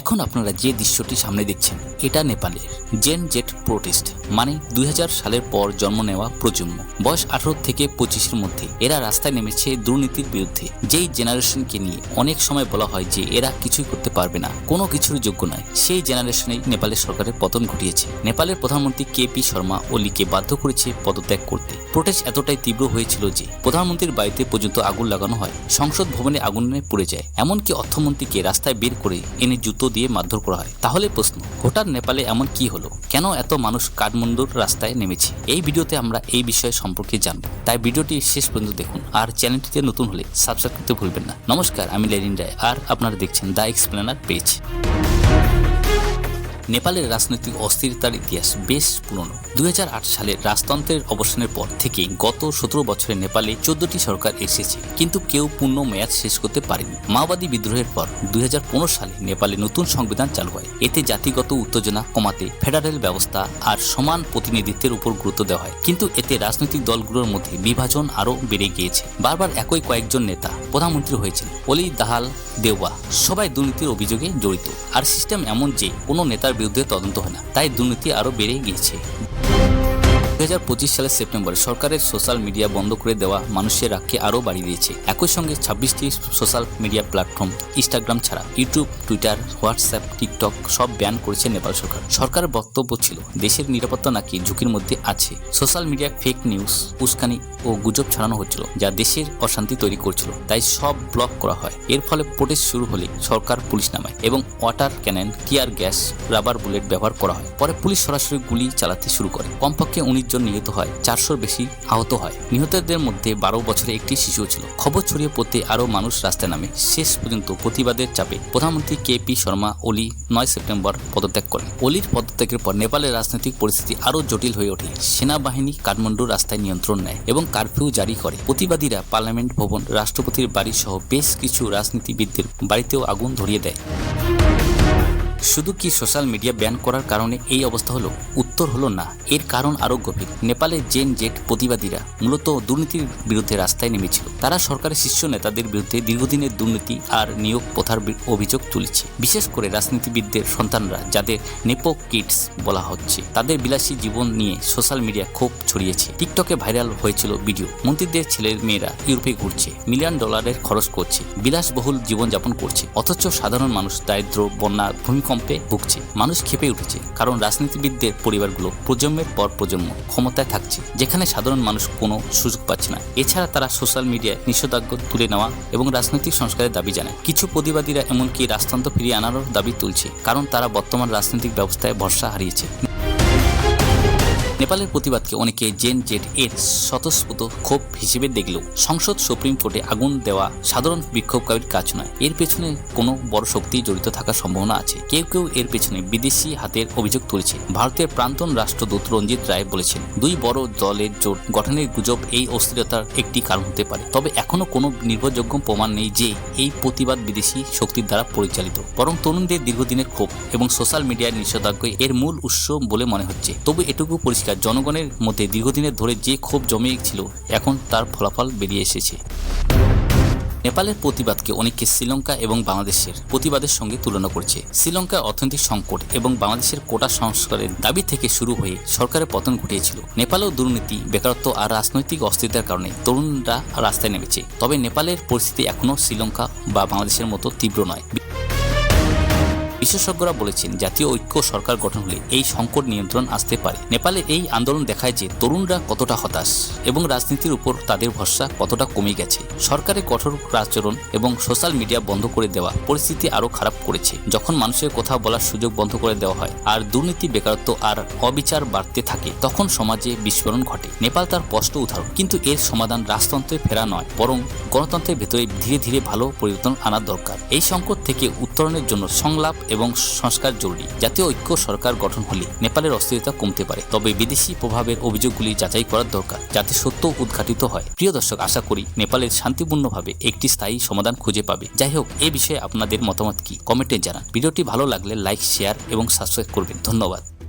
এখন আপনারা যে দৃশ্যটি সামনে দেখছেন, এটা নেপালের জেন জেট প্রোটেস্ট মানে দুই হাজার সালের পর জন্ম নেওয়া প্রজন্ম। বয়স আঠারো থেকে পঁচিশের মধ্যে এরা রাস্তায় নেমেছে দুর্নীতির বিরুদ্ধে। যেই জেনারেশনকে নিয়ে অনেক সময় বলা হয় যে এরা কিছুই করতে পারবে না, কোনো কিছুর যোগ্য নয়, সেই জেনারেশনেই নেপালের সরকারের পতন ঘটিয়েছে। নেপালের প্রধানমন্ত্রী কে পি শর্মা ওলিকে বাধ্য করেছে পদত্যাগ করতে। প্রোটেস্ট এতটাই তীব্র হয়েছিল যে প্রধানমন্ত্রীর বাড়িতে পর্যন্ত আগুন লাগানো হয়, সংসদ ভবনে আগুনে পুড়ে যায়। এমনকি অর্থমন্ত্রীকে রাস্তায় বের করে এনে জুতো দিয়ে মারধর করা হয়। তাহলে প্রশ্ন হঠাৎ নেপালে এমন কি হলো? কেন এত মানুষ কাঠমান্ডুর রাস্তায় নেমেছে? এই ভিডিওতে আমরা এই বিষয় সম্পর্কে জানব। তাই ভিডিওটি শেষ পর্যন্ত দেখুন আর চ্যানেলটিতে নতুন হলে সাবস্ক্রাইব করতে ভুলবেন না। নমস্কার, আমি লেলিন রায় আর আপনারা দেখছেন দ্য এক্সপ্লেনার পেজ। নেপালের রাজনৈতিক অস্থিরতার ইতিহাস বেশ পুরনো। দুই হাজার আট সালে রাজতন্ত্রের অবসানের পর থেকে গত সতেরো বছরে নেপালে চোদ্দটি সরকার এসেছে, কিন্তু কেউ পূর্ণ মেয়াদ শেষ করতে পারেনি। মাওবাদী বিদ্রোহের পর দুই হাজার পনেরো সালে নেপালে নতুন সংবিধান চালু হয়। এতে জাতিগত উত্তেজনা কমাতে ফেডারেল ব্যবস্থা আর সমান প্রতিনিধিত্বের উপর গুরুত্ব দেওয়া হয়। কিন্তু এতে রাজনৈতিক দলগুলোর মধ্যে বিভাজন আরও বেড়ে গিয়েছে। বারবার একই কয়েকজন নেতা প্রধানমন্ত্রী হয়েছেন। অলি দাহাল দেওয়া সবাই দুর্নীতির অভিযোগে জড়িত। আর সিস্টেম এমন যে কোনো নেতার বিরুদ্ধে তদন্ত হয় না, তাই দুর্নীতি আরও বেড়ে গিয়েছে। দুই হাজার পঁচিশ সালের সেপ্টেম্বরে সরকারের সোশ্যাল মিডিয়া বন্ধ করে দেওয়া মানুষের রাগকে আরও বাড়িয়ে দিয়েছে। একই সঙ্গে ছাব্বিশটি সোশ্যাল মিডিয়া প্ল্যাটফর্ম, ইনস্টাগ্রাম ছাড়া ইউটিউব, টুইটার, হোয়াটসঅ্যাপ, টিকটক সব ব্যান করেছে নেপাল সরকার। সরকারের বক্তব্য ছিল, দেশের নিরাপত্তা নাকি ঝুঁকির মধ্যে আছে। সোশ্যাল মিডিয়ায় ফেক নিউজ, উস্কানি ও গুজব ছড়ানো হচ্ছিল, যা দেশের অশান্তি তৈরি করছিল, তাই সব ব্লক করা হয়। এর ফলে প্রোটেস্ট শুরু হলে সরকার পুলিশ নামায় এবং water cannon, tear gas, rubber bullet ব্যবহার করা হয়। পরে পুলিশ সরাসরি গুলি চালাতে শুরু করে। কমপক্ষে উনিশ জন নিহত হয়, চারশোর বেশি আহত হয়। নিহতদের মধ্যে বারো বছরে একটি শিশু ছিল। খবর ছড়িয়ে পড়তে আরও মানুষ রাস্তায় নামে। শেষ পর্যন্ত প্রতিবাদের চাপে প্রধানমন্ত্রী কে পি শর্মা ওলি নয় সেপ্টেম্বর পদত্যাগ করেন। ওলির পদত্যাগের পর নেপালের রাজনৈতিক পরিস্থিতি আরও জটিল হয়ে ওঠে। সেনাবাহিনী কাঠমান্ডুর রাস্তায় নিয়ন্ত্রণ নেয় এবং কারফিউ জারি করে। প্রতিবাদীরা পার্লামেন্ট, ভবন, রাষ্ট্রপতির বাড়ি সহ বেশ কিছু রাজনীতিবিদদের বাড়িতেও আগুন ধরিয়ে দেয়। শুধু কি সোশ্যাল মিডিয়া ব্যান করার কারণে এই অবস্থা হলো? উত্তর হলো না। এর কারণ আরও গভীর। নেপালের জেন জেট প্রতিবাদীরা মূলত দুর্নীতির বিরুদ্ধে রাস্তায় নেমেছিল। তারা সরকারের শীর্ষ নেতাদের বিরুদ্ধে দীর্ঘদিনের দুর্নীতি আর নিয়োগ প্রথার অভিযোগ তুলেছে। বিশেষ করে রাজনীতিবিদদের সন্তানরা, যাদের নেপো কিডস বলা হচ্ছে, তাদের বিলাসী জীবন নিয়ে সোশ্যাল মিডিয়া ক্ষোভ ছড়িয়েছে। টিকটকে ভাইরাল হয়েছিল ভিডিও। মন্ত্রীদের ছেলের মেয়েরা ইউরোপে ঘুরছে, মিলিয়ন ডলারের খরচ করছে, বিলাসবহুল জীবনযাপন করছে। অথচ সাধারণ মানুষ দারিদ্র বন্যা, ভূমিকম্পে ভুগছে। মানুষ খেপে উঠেছে, কারণ রাজনীতিবিদদের পরিবারগুলো প্রজন্মের পর প্রজন্ম ক্ষমতায় থাকছে, যেখানে সাধারণ মানুষ কোনো সুযোগ পাচ্ছে না। এছাড়া তারা সোশ্যাল মিডিয়ায় নিষেধাজ্ঞ তুলে নেওয়া এবং রাজনৈতিক সংস্কারের দাবি জানায়। কিছু প্রতিবাদীরা এমনকি রাজতন্ত্র ফিরিয়ে আনারও দাবি তুলছে, কারণ তারা বর্তমান রাজনৈতিক ব্যবস্থায় ভরসা হারিয়েছে। নেপালের প্রতিবাদকে অনেকে জেন জেড এর স্বতঃস্ফূর্ত ক্ষোভ হিসেবে দেখলেও সংসদ সুপ্রিম কোর্টে আগুন দেওয়া সাধারণ বিক্ষোভকারীর কাজ নয়। এর পেছনে কোনো বড় শক্তি জড়িত থাকার সম্ভাবনা আছে। কেউ কেউ এর পেছনে বিদেশি হাতের অভিযোগ তুলেছে। ভারতের প্রান্তন রাষ্ট্রদূত রঞ্জিত রায় বলেছেন, দুই বড় দলের জোট গঠনের গুজব এই অস্থিরতার একটি কারণ হতে পারে। তবে এখনও কোনো নির্ভরযোগ্য প্রমাণ নেই যে এই প্রতিবাদ বিদেশি শক্তির দ্বারা পরিচালিত। বরং তরুণদের দীর্ঘদিনের ক্ষোভ এবং সোশ্যাল মিডিয়ার নিষেধাজ্ঞা এর মূল উৎস বলে মনে হচ্ছে। তবে এটুকু পরিষ্কার জনগণের মধ্যে দীর্ঘদিনের ধরে যে ক্ষোভ ছিল, এখন তার ফলাফল বেরিয়ে এসেছে। নেপালের প্রতিবাদকে অনেকে শ্রীলঙ্কা এবং বাংলাদেশের প্রতিবাদের সঙ্গে তুলনা করছে। শ্রীলঙ্কার অর্থনৈতিক সংকট এবং বাংলাদেশের কোটা সংস্কারের দাবি থেকে শুরু হয়ে সরকারের পতন ঘটিয়েছিল। নেপালেও দুর্নীতি, বেকারত্ব আর রাজনৈতিক অস্থিরতার কারণে তরুণরা রাস্তায় নেমেছে। তবে নেপালের পরিস্থিতি এখনও শ্রীলঙ্কা বা বাংলাদেশের মতো তীব্র নয়। বিশেষজ্ঞরা বলেছেন, জাতীয় ঐক্য সরকার গঠন হলে এই সংকট নিয়ন্ত্রণ আসতে পারে। নেপালে এই আন্দোলন দেখায় যে তরুণরা কতটা হতাশ এবং রাজনীতির উপর তাদের ভরসা কতটা কমে গেছে। সরকারের কঠোর আচরণ এবং সোশ্যাল মিডিয়া বন্ধ করে দেওয়া পরিস্থিতি আরও খারাপ করেছে। যখন মানুষের কথা বলার সুযোগ বন্ধ করে দেওয়া হয় আর দুর্নীতি, বেকারত্ব আর অবিচার বাড়তে থাকে, তখন সমাজে বিস্ফোরণ ঘটে। নেপাল তার স্পষ্ট উদাহরণ, কিন্তু এর সমাধান রাজতন্ত্রে ফেরা নয়, বরং গণতন্ত্রের ভেতরে ধীরে ধীরে ভালো পরিবর্তন আনা দরকার। এই সংকট থেকে উত্তরণের জন্য সংলাপ এবং সংস্কার জরুরি। জাতীয় ঐক্য সরকার গঠন হলে নেপালের অস্থিরতা কমতে পারে। তবে বিদেশি প্রভাবের অভিযোগগুলি যাচাই করার দরকার, যাতে সত্য উদ্ঘাটিত হয়। প্রিয় দর্শক, আশা করি নেপালের শান্তিপূর্ণভাবে একটি স্থায়ী সমাধান খুঁজে পাবে। যাই হোক, এ বিষয়ে আপনাদের মতামত কি? কমেন্টে জানান। ভিডিওটি ভালো লাগলে লাইক, শেয়ার এবং সাবস্ক্রাইব করবেন। ধন্যবাদ।